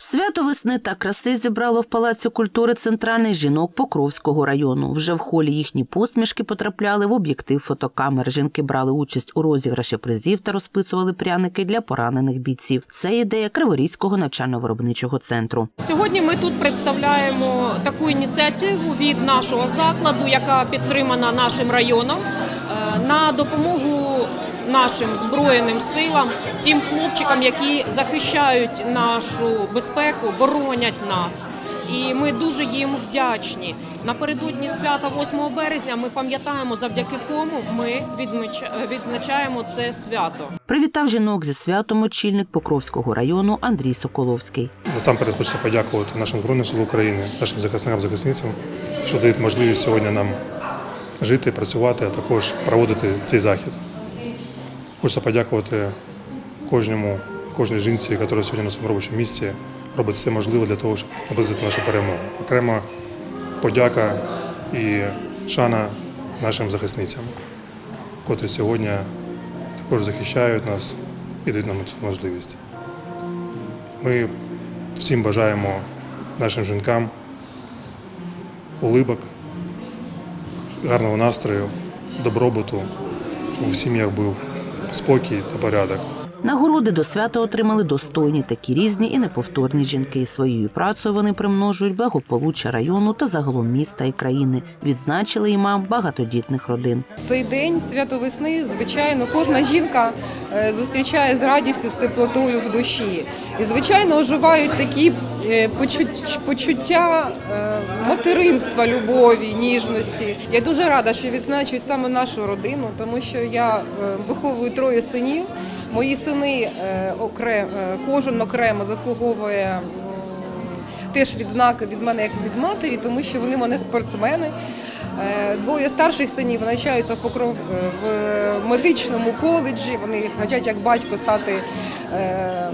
Свято весни та краси зібрало в Палаці культури центральний жінок Покровського району. Вже в холі їхні посмішки потрапляли в об'єктив фотокамер. Жінки брали участь у розіграші призів та розписували пряники для поранених бійців. Це ідея Криворізького навчально-виробничого центру. Сьогодні ми тут представляємо таку ініціативу від нашого закладу, яка підтримана нашим районом е, на допомогу нашим збройним силам, тим хлопчикам, які захищають нашу безпеку, боронять нас. І ми дуже їм вдячні. Напередодні свята 8 березня ми пам'ятаємо, завдяки кому ми відзначаємо це свято. Привітав жінок зі святом очільник Покровського району Андрій Соколовський. Насамперед хочеться подякувати нашим Збройним силам України, нашим захисникам захисницям, що дають можливість сьогодні нам жити, працювати, а також проводити цей захід. Хочеться подякувати кожному, кожній жінці, яка сьогодні на своєму робочому місці робить все можливе для того, щоб наблизити нашу перемогу. Окрема подяка і шана нашим захисницям, котрі сьогодні також захищають нас і дають нам цю можливість. Ми всім бажаємо нашим жінкам улибок, гарного настрою, добробуту, щоб у сім'ях був спокій та порядок. Нагороди до свята отримали достойні такі різні і неповторні жінки. Своєю працею вони примножують благополуччя району та загалом міста і країни. Відзначили і мам багатодітних родин. Цей день свято весни, звичайно, кожна жінка е, зустрічає з радістю, з теплотою в душі. І, звичайно, оживають такі почуття е, материнства, любові, ніжності. Я дуже рада, що відзначують саме нашу родину, тому що я е, виховую троє синів. Мої сини окремо, кожен окремо заслуговує теж відзнаки від мене як від матері, тому що вони мене спортсмени. Е, Двоє старших синів навчаються в Покров е, в медичному коледжі. Вони хочуть як батько стати е,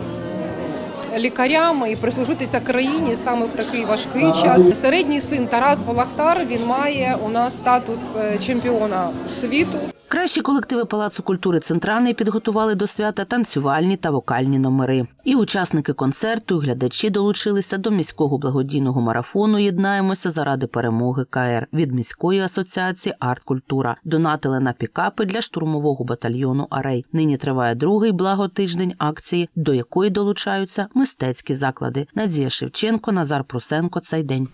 лікарями і прислужитися країні саме в такий важкий час. Середній син Тарас Балахтар він має у нас статус е, чемпіона світу. Кращі колективи Палацу культури Центральний підготували до свята танцювальні та вокальні номери. І учасники концерту, і глядачі долучилися до міського благодійного марафону Єднаємося заради перемоги КР від міської асоціації Арт-Культура. Донатили на пікапи для штурмового батальйону Арей. Нині триває другий благотиждень акції, до якої долучаються мистецькі заклади. Надія Шевченко, Назар Прусенко. Цей день.